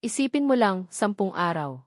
Isipin mo lang, sampung araw.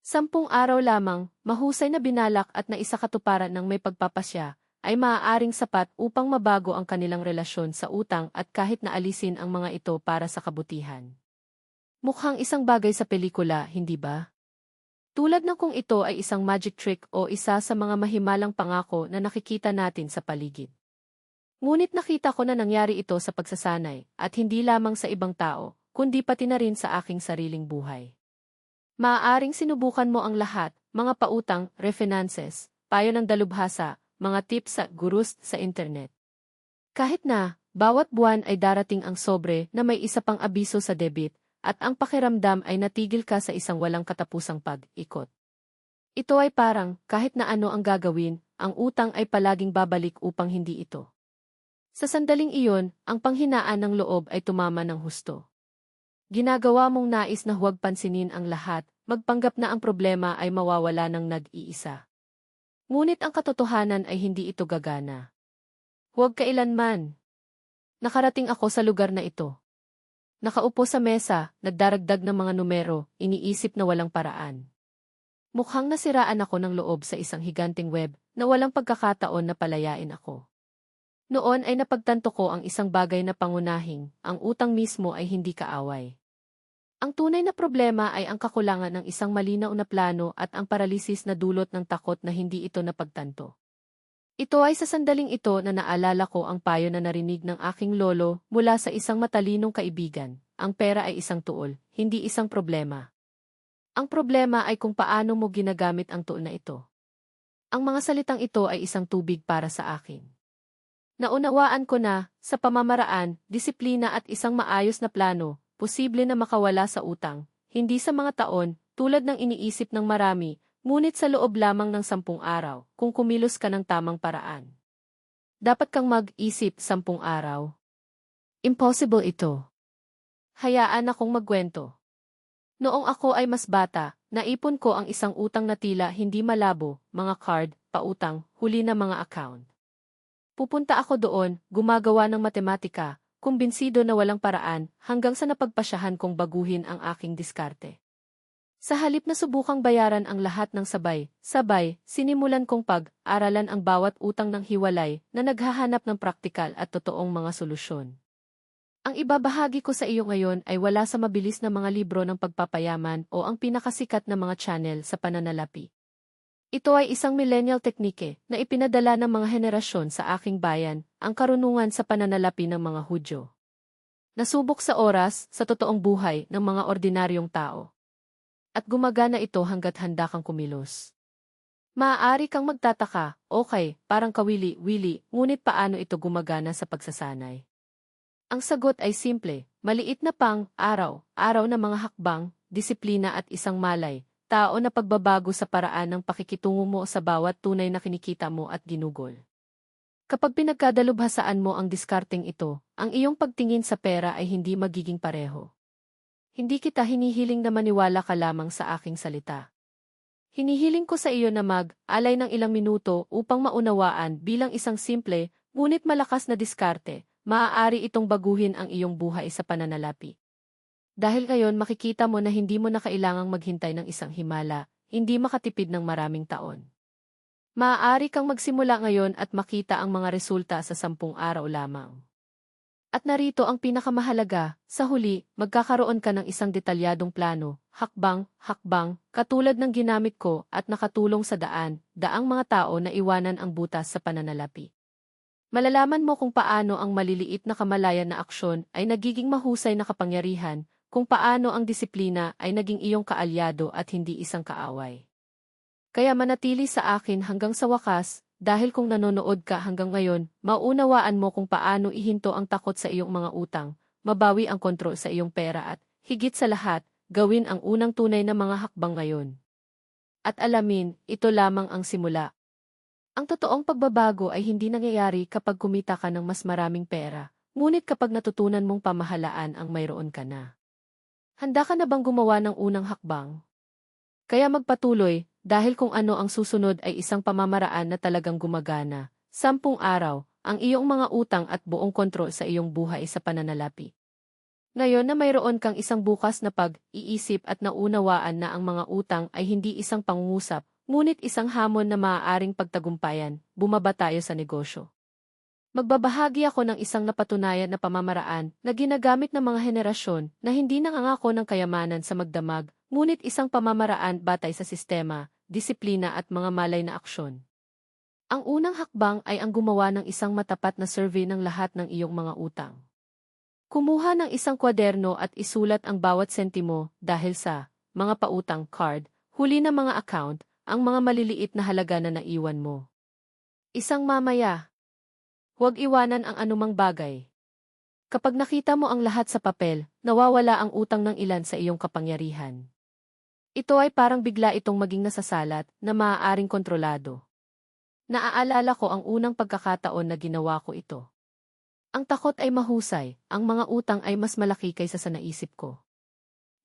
Sampung araw lamang, mahusay na binalak at naisakatuparan ng may pagpapasya, ay maaaring sapat upang mabago ang kanilang relasyon sa utang at kahit na alisin ang mga ito para sa kabutihan. Mukhang isang bagay sa pelikula, hindi ba? Tulad ng kung ito ay isang magic trick o isa sa mga mahimalang pangako na nakikita natin sa paligid. Ngunit nakita ko na nangyari ito sa pagsasanay, at hindi lamang sa ibang tao, kundi pati na rin sa aking sariling buhay. Maaaring sinubukan mo ang lahat, mga pautang, refinances, payo ng dalubhasa, mga tips sa gurus sa internet. Kahit na, bawat buwan ay darating ang sobre na may isa pang abiso sa debit, at ang pakiramdam ay natigil ka sa isang walang katapusang pag-ikot. Ito ay parang, kahit na ano ang gagawin, ang utang ay palaging babalik upang hindi ito. Sa sandaling iyon, ang panghinaan ng loob ay tumama ng husto. Ginagawa mong nais na huwag pansinin ang lahat, magpanggap na ang problema ay mawawala ng nag-iisa. Ngunit ang katotohanan ay hindi ito gagana. Huwag kailanman. Nakarating ako sa lugar na ito. Nakaupo sa mesa, nagdaragdag ng mga numero, iniisip na walang paraan. Mukhang nasiraan ako ng loob sa isang higanting web na walang pagkakataon na palayain ako. Noon ay napagtanto ko ang isang bagay na pangunahing, ang utang mismo ay hindi kaaway. Ang tunay na problema ay ang kakulangan ng isang malinaw na plano at ang paralisis na dulot ng takot na hindi ito napagtanto. Ito ay sa sandaling ito na naalala ko ang payo na narinig ng aking lolo mula sa isang matalinong kaibigan. Ang pera ay isang tuol, hindi isang problema. Ang problema ay kung paano mo ginagamit ang tuol na ito. Ang mga salitang ito ay isang tubig para sa akin. Naunawaan ko na, sa pamamaraan, disiplina at isang maayos na plano, posible na makawala sa utang, hindi sa mga taon, tulad ng iniisip ng marami, ngunit sa loob lamang ng sampung araw, kung kumilos ka ng tamang paraan. Dapat kang mag-isip sampung araw. Impossible ito. Hayaan akong magkwento. Noong ako ay mas bata, naipon ko ang isang utang na tila hindi malabo, mga card, pautang, huli na mga account. Pupunta ako doon, gumagawa ng matematika, kumbinsido na walang paraan, hanggang sa napagpasyahan kong baguhin ang aking diskarte. Sa halip na subukang bayaran ang lahat ng sabay, sabay, sinimulan kong pag-aralan ang bawat utang ng hiwalay na naghahanap ng praktikal at totoong mga solusyon. Ang ibabahagi ko sa iyo ngayon ay wala sa mabilis na mga libro ng pagpapayaman o ang pinakasikat na mga channel sa pananalapi. Ito ay isang millennial teknike na ipinadala ng mga henerasyon sa aking bayan, ang karunungan sa pananalapi ng mga Hudyo. Nasubok sa oras, sa totoong buhay ng mga ordinaryong tao. At gumagana ito hanggat handa kang kumilos. Maaari kang magtataka, okay, parang kawili-wili, ngunit paano ito gumagana sa pagsasanay? Ang sagot ay simple, maliit na pang, araw, araw na mga hakbang, disiplina at isang malay, tao na pagbabago sa paraan ng pakikitungo mo sa bawat tunay na kinikita mo at ginugol. Kapag pinagkadalubhasaan mo ang diskarteng ito, ang iyong pagtingin sa pera ay hindi magiging pareho. Hindi kita hinihiling na maniwala ka lamang sa aking salita. Hinihiling ko sa iyo na mag-alay ng ilang minuto upang maunawaan bilang isang simple, ngunit malakas na diskarte, maaari itong baguhin ang iyong buhay sa pananalapi. Dahil ngayon makikita mo na hindi mo na kailangang maghintay ng isang himala, hindi makatipid ng maraming taon. Maaari kang magsimula ngayon at makita ang mga resulta sa sampung araw lamang. At narito ang pinakamahalaga, sa huli, magkakaroon ka ng isang detalyadong plano, hakbang, hakbang, katulad ng ginamit ko at nakatulong sa daan, daang mga tao na iwanan ang butas sa pananalapi. Malalaman mo kung paano ang maliliit na kamalayan na aksyon ay nagiging mahusay na kapangyarihan, kung paano ang disiplina ay naging iyong kaalyado at hindi isang kaaway. Kaya manatili sa akin hanggang sa wakas, dahil kung nanonood ka hanggang ngayon, maunawaan mo kung paano ihinto ang takot sa iyong mga utang, mabawi ang kontrol sa iyong pera at, higit sa lahat, gawin ang unang tunay na mga hakbang ngayon. At alamin, ito lamang ang simula. Ang totoong pagbabago ay hindi nangyayari kapag kumita ka ng mas maraming pera, ngunit kapag natutunan mong pamahalaan ang mayroon ka na. Handa ka na bang gumawa ng unang hakbang? Kaya magpatuloy, dahil kung ano ang susunod ay isang pamamaraan na talagang gumagana. Sampung araw, ang iyong mga utang at buong kontrol sa iyong buhay sa pananalapi. Ngayon na mayroon kang isang bukas na pag-iisip at naunawaan na ang mga utang ay hindi isang pangungusap, ngunit isang hamon na maaaring pagtagumpayan, bumaba tayo sa negosyo. Magbabahagi ako ng isang napatunayan na pamamaraan na ginagamit ng mga henerasyon na hindi nangangako ng kayamanan sa magdamag, ngunit isang pamamaraan batay sa sistema, disiplina at mga malay na aksyon. Ang unang hakbang ay ang gumawa ng isang matapat na survey ng lahat ng iyong mga utang. Kumuha ng isang kwaderno at isulat ang bawat sentimo dahil sa mga pautang card, huli na mga account, ang mga maliliit na halaga na naiwan mo. Isang mamaya. Huwag iwanan ang anumang bagay. Kapag nakita mo ang lahat sa papel, nawawala ang utang ng ilan sa iyong kapangyarihan. Ito ay parang bigla itong maging nasasalat na maaaring kontrolado. Naaalala ko ang unang pagkakataon na ginawa ko ito. Ang takot ay mahusay, ang mga utang ay mas malaki kaysa sa naisip ko.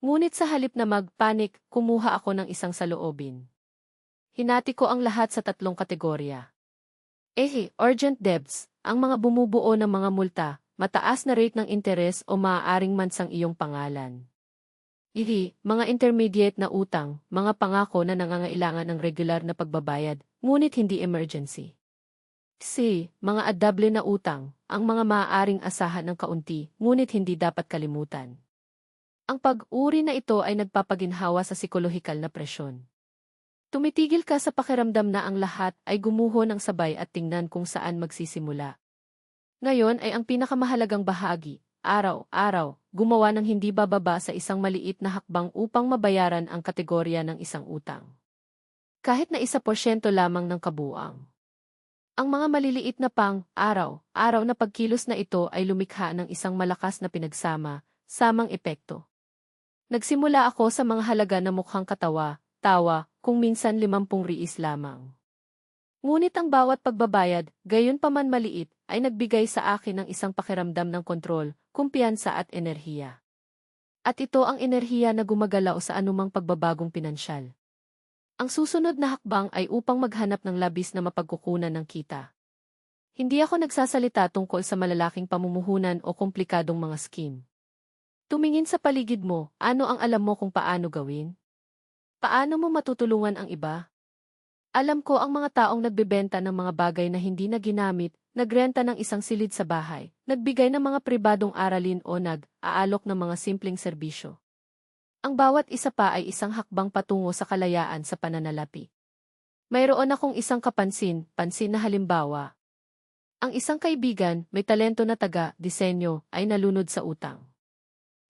Ngunit sa halip na mag-panic, kumuha ako ng isang saloobin. Hinati ko ang lahat sa tatlong kategorya. Eh, urgent debts, ang mga bumubuo ng mga multa, mataas na rate ng interes o maaaring mansang iyong pangalan. Ihi, mga intermediate na utang, mga pangako na nangangailangan ng regular na pagbabayad, ngunit hindi emergency. C. Mga adable na utang, ang mga maaaring asahan ng kaunti, ngunit hindi dapat kalimutan. Ang pag-uri na ito ay nagpapaginhawa sa psikolohikal na presyon. Tumitigil ka sa pakiramdam na ang lahat ay gumuho ng sabay at tingnan kung saan magsisimula. Ngayon ay ang pinakamahalagang bahagi, araw-araw, gumawa ng hindi bababa sa isang maliit na hakbang upang mabayaran ang kategorya ng isang utang. Kahit na isa porsyento lamang ng kabuang. Ang mga maliliit na pang, araw, araw na pagkilos na ito ay lumikha ng isang malakas na pinagsama, samang epekto. Nagsimula ako sa mga halaga na mukhang katawa, tawa, kung minsan limampung riis lamang. Ngunit ang bawat pagbabayad, gayon pa man maliit, ay nagbigay sa akin ng isang pakiramdam ng kontrol, kumpiyansa at enerhiya. At ito ang enerhiya na gumagalaw sa anumang pagbabagong pinansyal. Ang susunod na hakbang ay upang maghanap ng labis na mapagkukunan ng kita. Hindi ako nagsasalita tungkol sa malalaking pamumuhunan o komplikadong mga scheme. Tumingin sa paligid mo, ano ang alam mo kung paano gawin? Paano mo matutulungan ang iba? Alam ko ang mga taong nagbebenta ng mga bagay na hindi na ginamit, nagrenta ng isang silid sa bahay, nagbigay ng mga pribadong aralin o nag-aalok ng mga simpleng serbisyo. Ang bawat isa pa ay isang hakbang patungo sa kalayaan sa pananalapi. Mayroon akong isang kapansin, pansin na halimbawa. Ang isang kaibigan, may talento na taga, disenyo, ay nalunod sa utang.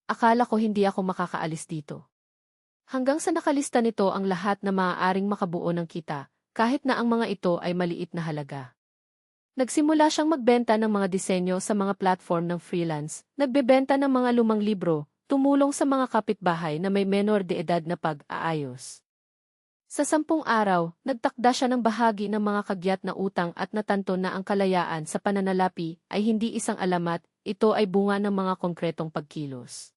Akala ko hindi ako makakaalis dito. Hanggang sa nakalista nito ang lahat na maaaring makabuo ng kita, kahit na ang mga ito ay maliit na halaga. Nagsimula siyang magbenta ng mga disenyo sa mga platform ng freelance, nagbebenta ng mga lumang libro, tumulong sa mga kapitbahay na may menor de edad na pag-aayos. Sa sampung araw, nagtakda siya ng bahagi ng mga kagyat na utang at natanto na ang kalayaan sa pananalapi ay hindi isang alamat, ito ay bunga ng mga konkretong pagkilos.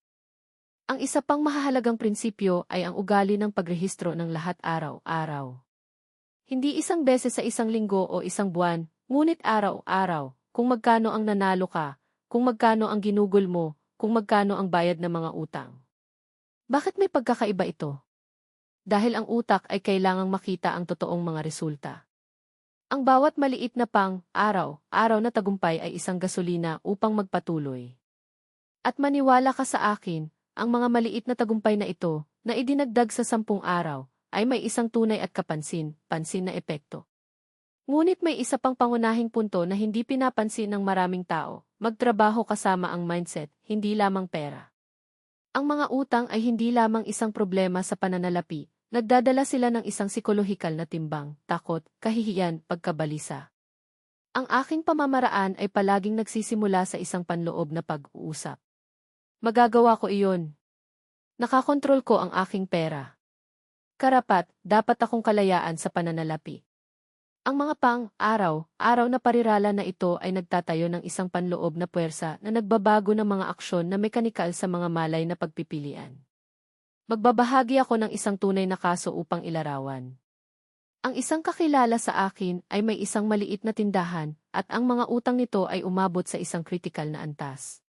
Ang isa pang mahahalagang prinsipyo ay ang ugali ng pagrehistro ng lahat araw-araw. Hindi isang beses sa isang linggo o isang buwan, ngunit araw-araw, kung magkano ang nanalo ka, kung magkano ang ginugol mo, kung magkano ang bayad ng mga utang. Bakit may pagkakaiba ito? Dahil ang utak ay kailangang makita ang totoong mga resulta. Ang bawat maliit na pang, araw, araw na tagumpay ay isang gasolina upang magpatuloy. At maniwala ka sa akin, ang mga maliit na tagumpay na ito, na idinagdag sa sampung araw, ay may isang tunay at kapansin, pansin na epekto. Ngunit may isa pang pangunahing punto na hindi pinapansin ng maraming tao, Magtrabaho kasama ang mindset, hindi lamang pera. Ang mga utang ay hindi lamang isang problema sa pananalapi, nagdadala sila ng isang psikolohikal na timbang, takot, kahihiyan, pagkabalisa. Ang aking pamamaraan ay palaging nagsisimula sa isang panloob na pag-uusap. Magagawa ko iyon. Nakakontrol ko ang aking pera. Karapat, dapat akong kalayaan sa pananalapi. Ang mga pang-araw, araw na parirala na ito ay nagtatayo ng isang panloob na puwersa na nagbabago ng mga aksyon na mekanikal sa mga malay na pagpipilian. Magbabahagi ako ng isang tunay na kaso upang ilarawan. Ang isang kakilala sa akin ay may isang maliit na tindahan at ang mga utang nito ay umabot sa isang kritikal na antas.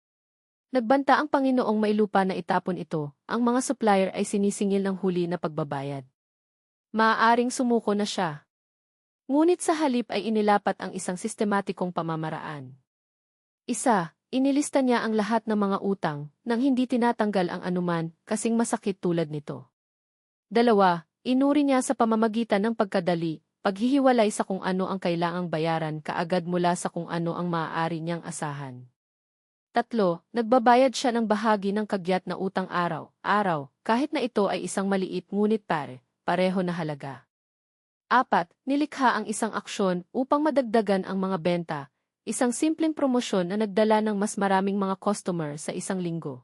Nagbanta ang Panginoong mailupa na itapon ito, ang mga supplier ay sinisingil ng huli na pagbabayad. Maaaring sumuko na siya. Ngunit sa halip ay inilapat ang isang sistematikong pamamaraan. Isa, inilista niya ang lahat ng mga utang nang hindi tinatanggal ang anuman kasing masakit tulad nito. Dalawa, inuri niya sa pamamagitan ng pagkadali, paghihiwalay sa kung ano ang kailangang bayaran kaagad mula sa kung ano ang maaari niyang asahan. Tatlo, nagbabayad siya ng bahagi ng kagyat na utang araw-araw, kahit na ito ay isang maliit ngunit pare, pareho na halaga. Apat, nilikha ang isang aksyon upang madagdagan ang mga benta, isang simpleng promosyon na nagdala ng mas maraming mga customer sa isang linggo.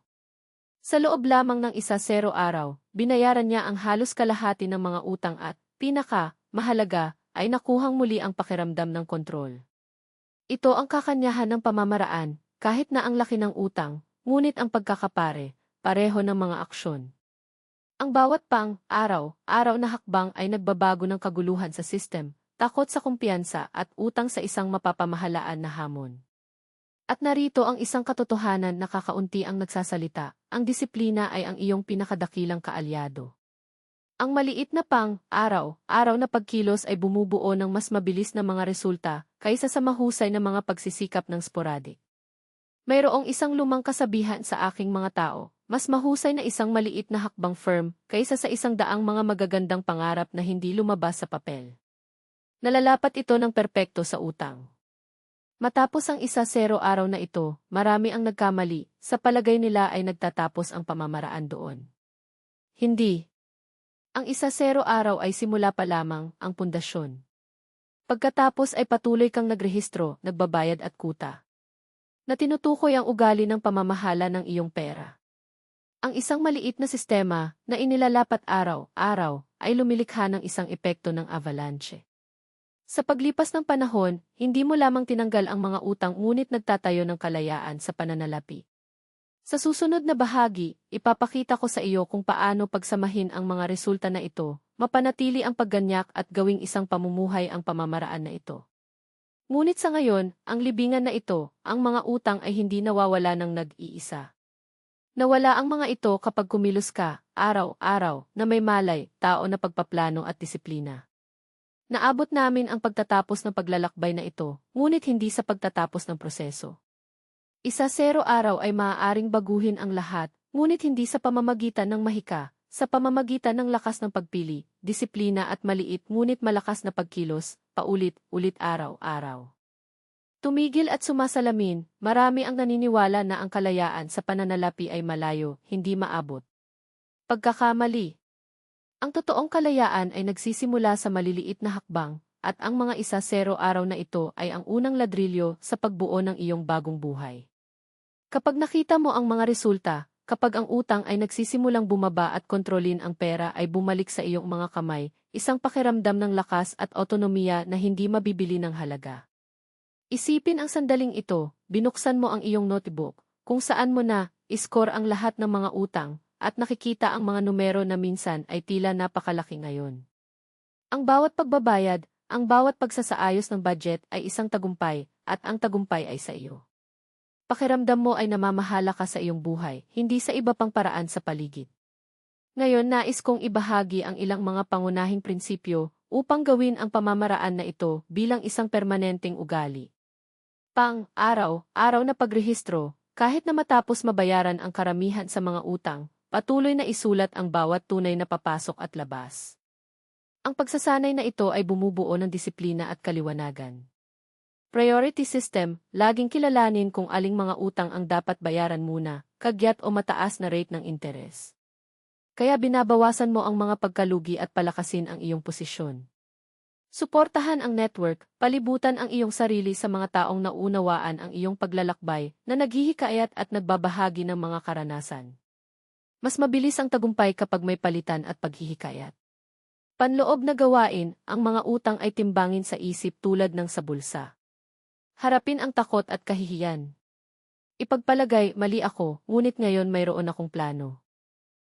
Sa loob lamang ng isa zero araw, binayaran niya ang halos kalahati ng mga utang at, pinaka, mahalaga, ay nakuhang muli ang pakiramdam ng kontrol. Ito ang kakanyahan ng pamamaraan, kahit na ang laki ng utang, ngunit ang pagkakapare, pareho ng mga aksyon. Ang bawat pang, araw, araw na hakbang ay nagbabago ng kaguluhan sa system, takot sa kumpiyansa at utang sa isang mapapamahalaan na hamon. At narito ang isang katotohanan na kakaunti ang nagsasalita, ang disiplina ay ang iyong pinakadakilang kaalyado. Ang maliit na pang, araw, araw na pagkilos ay bumubuo ng mas mabilis na mga resulta kaysa sa mahusay na mga pagsisikap ng sporadic. Mayroong isang lumang kasabihan sa aking mga tao, mas mahusay na isang maliit na hakbang firm kaysa sa isang daang mga magagandang pangarap na hindi lumabas sa papel. Nalalapat ito ng perpekto sa utang. Matapos ang isa zero araw na ito, marami ang nagkamali, sa palagay nila ay nagtatapos ang pamamaraan doon. Hindi. Ang isa zero araw ay simula pa lamang, ang pundasyon. Pagkatapos ay patuloy kang nagrehistro, nagbabayad at kuta na tinutukoy ang ugali ng pamamahala ng iyong pera. Ang isang maliit na sistema na inilalapat araw-araw ay lumilikha ng isang epekto ng avalanche. Sa paglipas ng panahon, hindi mo lamang tinanggal ang mga utang ngunit nagtatayo ng kalayaan sa pananalapi. Sa susunod na bahagi, ipapakita ko sa iyo kung paano pagsamahin ang mga resulta na ito, mapanatili ang pagganyak at gawing isang pamumuhay ang pamamaraan na ito. Ngunit sa ngayon, ang libingan na ito, ang mga utang ay hindi nawawala ng nag-iisa. Nawala ang mga ito kapag kumilos ka, araw-araw, na may malay, tao na pagpaplano at disiplina. Naabot namin ang pagtatapos ng paglalakbay na ito, ngunit hindi sa pagtatapos ng proseso. Isa zero araw ay maaaring baguhin ang lahat, ngunit hindi sa pamamagitan ng mahika, sa pamamagitan ng lakas ng pagpili, disiplina at maliit ngunit malakas na pagkilos, paulit-ulit araw-araw. Tumigil at sumasalamin, marami ang naniniwala na ang kalayaan sa pananalapi ay malayo, hindi maabot. Pagkakamali Ang totoong kalayaan ay nagsisimula sa maliliit na hakbang, at ang mga isa zero araw na ito ay ang unang ladrilyo sa pagbuo ng iyong bagong buhay. Kapag nakita mo ang mga resulta, kapag ang utang ay nagsisimulang bumaba at kontrolin ang pera ay bumalik sa iyong mga kamay, isang pakiramdam ng lakas at otonomiya na hindi mabibili ng halaga. Isipin ang sandaling ito, binuksan mo ang iyong notebook, kung saan mo na, iskor ang lahat ng mga utang, at nakikita ang mga numero na minsan ay tila napakalaki ngayon. Ang bawat pagbabayad, ang bawat pagsasaayos ng budget ay isang tagumpay, at ang tagumpay ay sa iyo. Pakiramdam mo ay namamahala ka sa iyong buhay, hindi sa iba pang paraan sa paligid. Ngayon nais kong ibahagi ang ilang mga pangunahing prinsipyo upang gawin ang pamamaraan na ito bilang isang permanenteng ugali. Pang, araw, araw na pagrehistro, kahit na matapos mabayaran ang karamihan sa mga utang, patuloy na isulat ang bawat tunay na papasok at labas. Ang pagsasanay na ito ay bumubuo ng disiplina at kaliwanagan. Priority system, laging kilalanin kung aling mga utang ang dapat bayaran muna, kagyat o mataas na rate ng interes. Kaya binabawasan mo ang mga pagkalugi at palakasin ang iyong posisyon. Suportahan ang network, palibutan ang iyong sarili sa mga taong naunawaan ang iyong paglalakbay na naghihikayat at nagbabahagi ng mga karanasan. Mas mabilis ang tagumpay kapag may palitan at paghihikayat. Panloob na gawain, ang mga utang ay timbangin sa isip tulad ng sa bulsa. Harapin ang takot at kahihiyan. Ipagpalagay, mali ako, ngunit ngayon mayroon akong plano.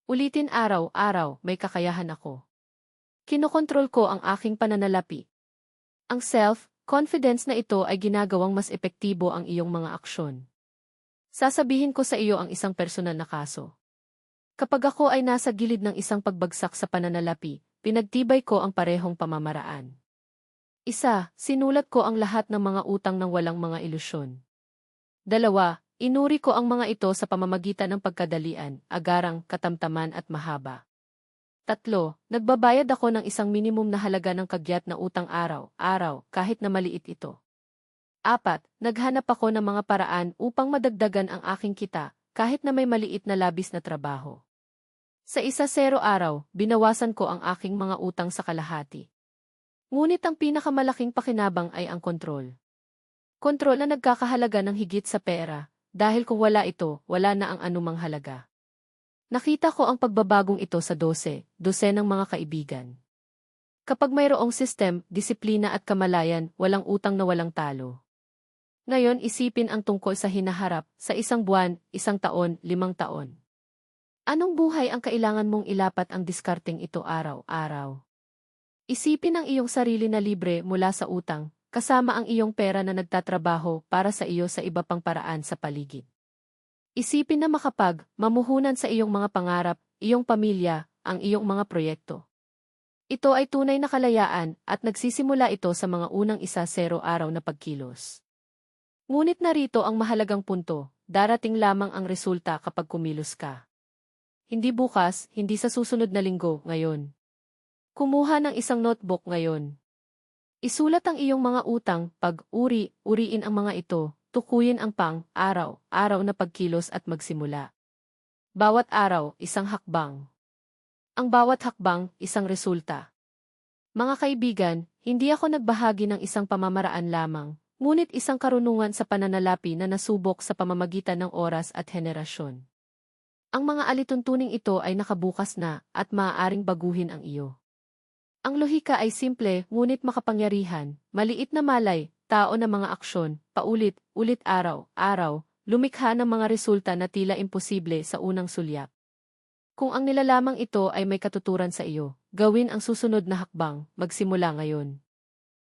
Ulitin araw-araw, may kakayahan ako. Kinokontrol ko ang aking pananalapi. Ang self-confidence na ito ay ginagawang mas epektibo ang iyong mga aksyon. Sasabihin ko sa iyo ang isang personal na kaso. Kapag ako ay nasa gilid ng isang pagbagsak sa pananalapi, pinagtibay ko ang parehong pamamaraan. Isa, sinulat ko ang lahat ng mga utang ng walang mga ilusyon. Dalawa, inuri ko ang mga ito sa pamamagitan ng pagkadalian, agarang, katamtaman at mahaba. Tatlo, nagbabayad ako ng isang minimum na halaga ng kagyat na utang araw-araw kahit na maliit ito. Apat, naghanap ako ng mga paraan upang madagdagan ang aking kita kahit na may maliit na labis na trabaho. Sa isa zero araw, binawasan ko ang aking mga utang sa kalahati. Ngunit ang pinakamalaking pakinabang ay ang kontrol. Kontrol na nagkakahalaga ng higit sa pera, dahil kung wala ito, wala na ang anumang halaga. Nakita ko ang pagbabagong ito sa dose, dose ng mga kaibigan. Kapag mayroong system, disiplina at kamalayan, walang utang na walang talo. Ngayon isipin ang tungkol sa hinaharap, sa isang buwan, isang taon, limang taon. Anong buhay ang kailangan mong ilapat ang diskarteng ito araw-araw? Isipin ang iyong sarili na libre mula sa utang, kasama ang iyong pera na nagtatrabaho para sa iyo sa iba pang paraan sa paligid. Isipin na makapag, mamuhunan sa iyong mga pangarap, iyong pamilya, ang iyong mga proyekto. Ito ay tunay na kalayaan at nagsisimula ito sa mga unang isa zero araw na pagkilos. Ngunit narito ang mahalagang punto, darating lamang ang resulta kapag kumilos ka. Hindi bukas, hindi sa susunod na linggo, ngayon. Kumuha ng isang notebook ngayon. Isulat ang iyong mga utang, pag-uri, uriin ang mga ito, tukuyin ang pang, araw, araw na pagkilos at magsimula. Bawat araw, isang hakbang. Ang bawat hakbang, isang resulta. Mga kaibigan, hindi ako nagbahagi ng isang pamamaraan lamang, ngunit isang karunungan sa pananalapi na nasubok sa pamamagitan ng oras at henerasyon. Ang mga alituntuning ito ay nakabukas na at maaaring baguhin ang iyo. Ang lohika ay simple ngunit makapangyarihan, maliit na malay, tao na mga aksyon, paulit, ulit araw, araw, lumikha ng mga resulta na tila imposible sa unang sulyap. Kung ang nilalamang ito ay may katuturan sa iyo, gawin ang susunod na hakbang, magsimula ngayon.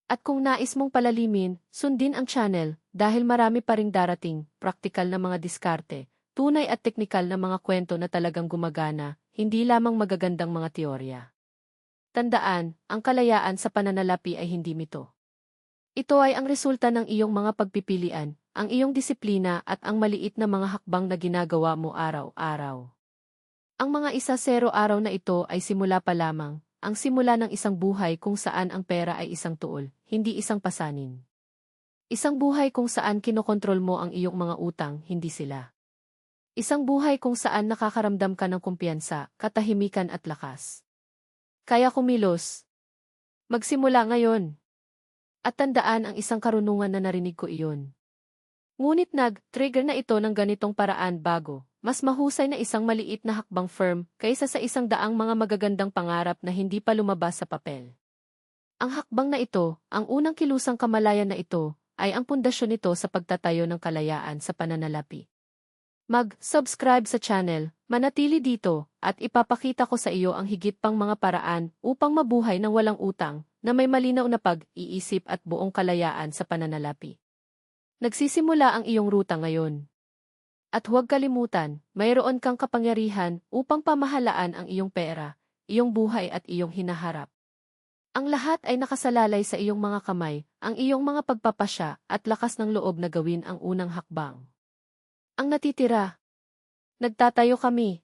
At kung nais mong palalimin, sundin ang channel dahil marami pa ring darating, praktikal na mga diskarte, tunay at teknikal na mga kwento na talagang gumagana, hindi lamang magagandang mga teorya. Tandaan, ang kalayaan sa pananalapi ay hindi mito. Ito ay ang resulta ng iyong mga pagpipilian, ang iyong disiplina at ang maliit na mga hakbang na ginagawa mo araw-araw. Ang mga isa zero araw na ito ay simula pa lamang, ang simula ng isang buhay kung saan ang pera ay isang tuol, hindi isang pasanin. Isang buhay kung saan kinokontrol mo ang iyong mga utang, hindi sila. Isang buhay kung saan nakakaramdam ka ng kumpiyansa, katahimikan at lakas. Kaya kumilos. Magsimula ngayon. At tandaan ang isang karunungan na narinig ko iyon. Ngunit nag-trigger na ito ng ganitong paraan bago, mas mahusay na isang maliit na hakbang firm kaysa sa isang daang mga magagandang pangarap na hindi pa lumabas sa papel. Ang hakbang na ito, ang unang kilusang kamalayan na ito, ay ang pundasyon nito sa pagtatayo ng kalayaan sa pananalapi. Mag-subscribe sa channel, manatili dito, at ipapakita ko sa iyo ang higit pang mga paraan upang mabuhay ng walang utang, na may malinaw na pag-iisip at buong kalayaan sa pananalapi. Nagsisimula ang iyong ruta ngayon. At huwag kalimutan, mayroon kang kapangyarihan upang pamahalaan ang iyong pera, iyong buhay at iyong hinaharap. Ang lahat ay nakasalalay sa iyong mga kamay, ang iyong mga pagpapasya at lakas ng loob na gawin ang unang hakbang. Ang natitira. Nagtatayo kami,